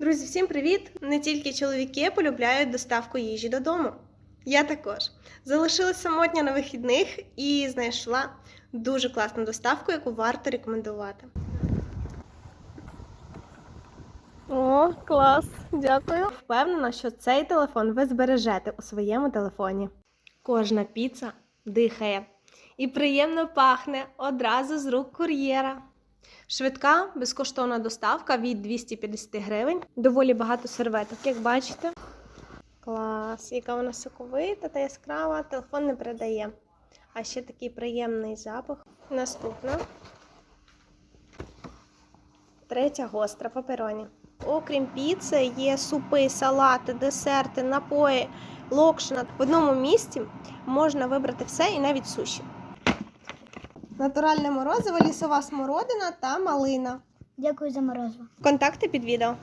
Друзі, всім привіт! Не тільки чоловіки полюбляють доставку їжі додому. Я також залишилась самотня на вихідних і знайшла дуже класну доставку, яку варто рекомендувати. О, клас! Дякую. Впевнена, що цей телефон ви збережете у своєму телефоні. Кожна піца дихає і приємно пахне одразу з рук кур'єра. Швидка безкоштовна доставка від 250 гривень. Доволі багато серветок, як бачите. Клас, яка вона соковита та яскрава, телефон не передає. А ще такий приємний запах. Наступна. Третя гостра папероні. Окрім піци, є супи, салати, десерти, напої, локшина. В одному місці можна вибрати все і навіть суші. Натуральне морозиво, лісова смородина та малина. Дякую за морозиво. Контакти під відео.